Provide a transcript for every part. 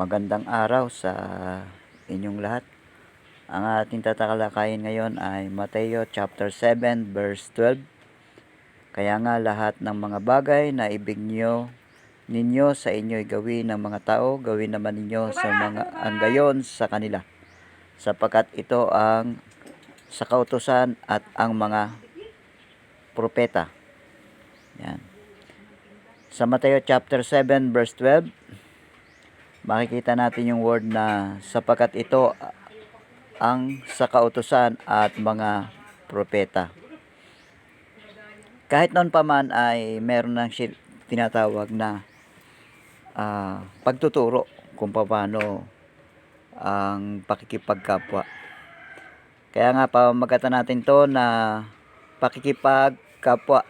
Magandang araw sa inyong lahat. Ang ating tatalakayin ngayon ay Mateo chapter 7 verse 12. Kaya nga lahat ng mga bagay na ibig niyo ninyo sa inyo'y gawin ng mga tao, gawin naman ninyo sa mga ang gayon sa kanila. Sapagkat ito ang sa kautusan at ang mga propeta. Yan. Sa Mateo chapter 7 verse 12, makikita natin yung word na sapagkat ito ang sa kautusan at mga propeta. Kahit noon pa man ay meron si- tinatawag na ah, pagtuturo kung paano ang pakikipagkapwa. Kaya nga pamagatan natin to na pakikipagkapwa.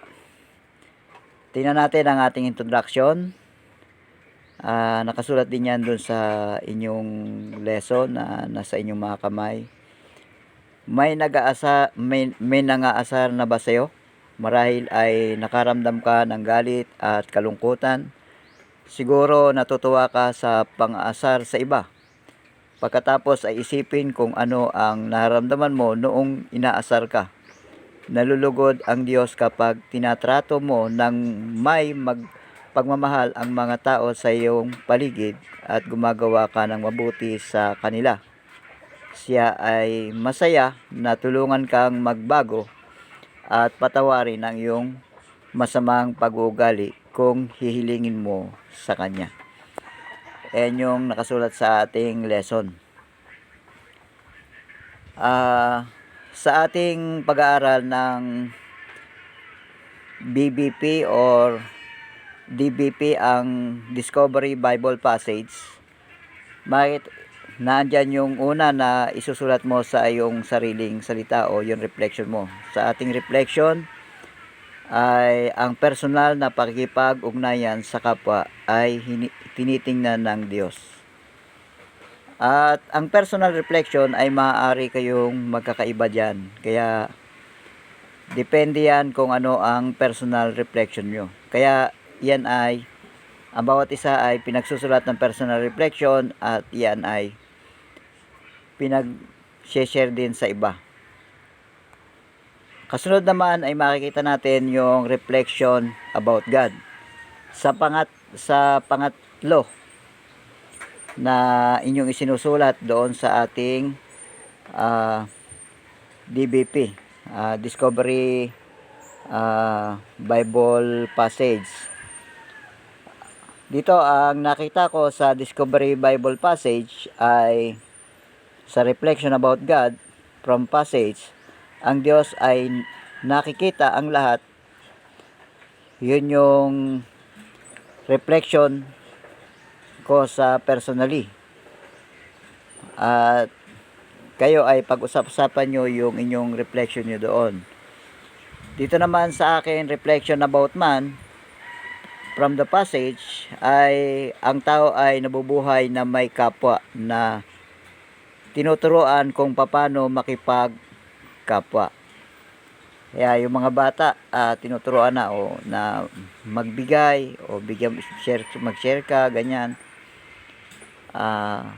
Tingnan natin ang ating introduction. Ah, nakasulat din yan dun sa inyong lesson na nasa inyong mga kamay. May nag-aasa, may, may nangaasar na ba sa'yo? Marahil ay nakaramdam ka ng galit at kalungkutan. Siguro natutuwa ka sa pang-aasar sa iba. Pagkatapos ay isipin kung ano ang nararamdaman mo noong inaasar ka. Nalulugod ang Diyos kapag tinatrato mo ng may mag pagmamahal ang mga tao sa iyong paligid at gumagawa ka ng mabuti sa kanila. Siya ay masaya na tulungan kang magbago at patawarin ang iyong masamang pag-uugali kung hihilingin mo sa Kanya. Yan yung nakasulat sa ating lesson. Ah, sa ating pag-aaral ng BBP or DBP ang Discovery Bible Passage, bakit nandyan yung una na isusulat mo sa iyong sariling salita o yung reflection mo. Sa ating reflection ay ang personal na pakikipag-ugnayan sa kapwa ay tinitingnan ng Diyos. At ang personal reflection ay maaari kayong magkakaiba dyan. Kaya depende yan kung ano ang personal reflection nyo. Kaya yan ay ang bawat isa ay pinagsusulat ng personal reflection at yan ay pinag-share din sa iba. Kasunod naman ay makikita natin yung reflection about God. Sa pangat sa pangatlo na inyong isinusulat doon sa ating ah, DBP, ah, Discovery ah, Bible Passage. Dito ang nakita ko sa Discovery Bible Passage ay sa reflection about God from passage, ang Diyos ay nakikita ang lahat. Yun yung reflection ko sa personally. At kayo ay pag-usap-usapan nyo yung inyong reflection nyo doon. Dito naman sa akin, reflection about man, from the passage, ay ang tao ay nabubuhay na may kapwa na tinuturuan kung paano makipag kapwa. Kaya yung mga bata, ah, tinuturuan na o na magbigay o bigyan share mag-share ka ganyan. Ah,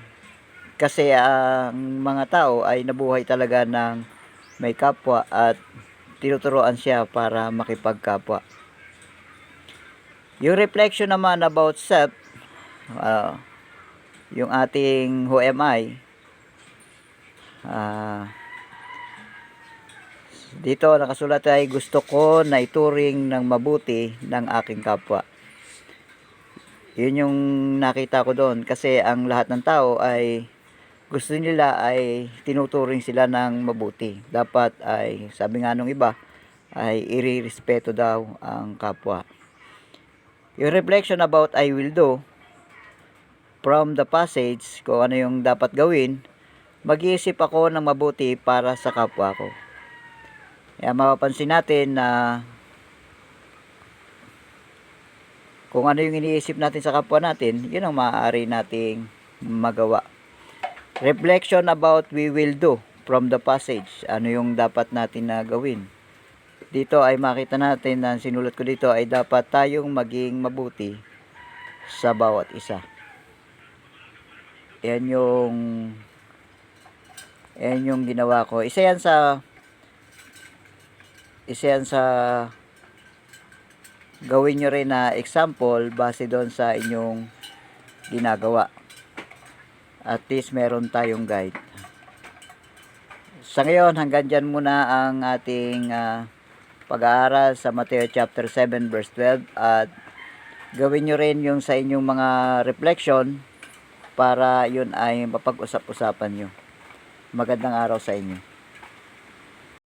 kasi ang mga tao ay nabuhay talaga ng may kapwa at tinuturuan siya para makipagkapwa. Yung reflection naman about self, ah, yung ating who am I, ah, dito nakasulat ay gusto ko na ituring ng mabuti ng aking kapwa. Yun yung nakita ko doon kasi ang lahat ng tao ay gusto nila ay tinuturing sila ng mabuti. Dapat ay sabi nga nung iba ay irirespeto daw ang kapwa. Yung reflection about I will do from the passage kung ano yung dapat gawin, mag-iisip ako ng mabuti para sa kapwa ko. Kaya mapapansin natin na kung ano yung iniisip natin sa kapwa natin, yun ang maaari nating magawa. Reflection about we will do from the passage. Ano yung dapat natin na gawin. Dito ay makita natin na sinulat ko dito ay dapat tayong maging mabuti sa bawat isa. Yan yung yan yung ginawa ko. Isa yan sa isa yan sa gawin nyo rin na example base doon sa inyong ginagawa. At least meron tayong guide. Sa ngayon, hanggang dyan muna ang ating ah, pag-aaral sa Mateo chapter 7 verse 12 at gawin nyo rin yung sa inyong mga reflection para yun ay mapag-usap-usapan nyo. Magandang araw sa inyo.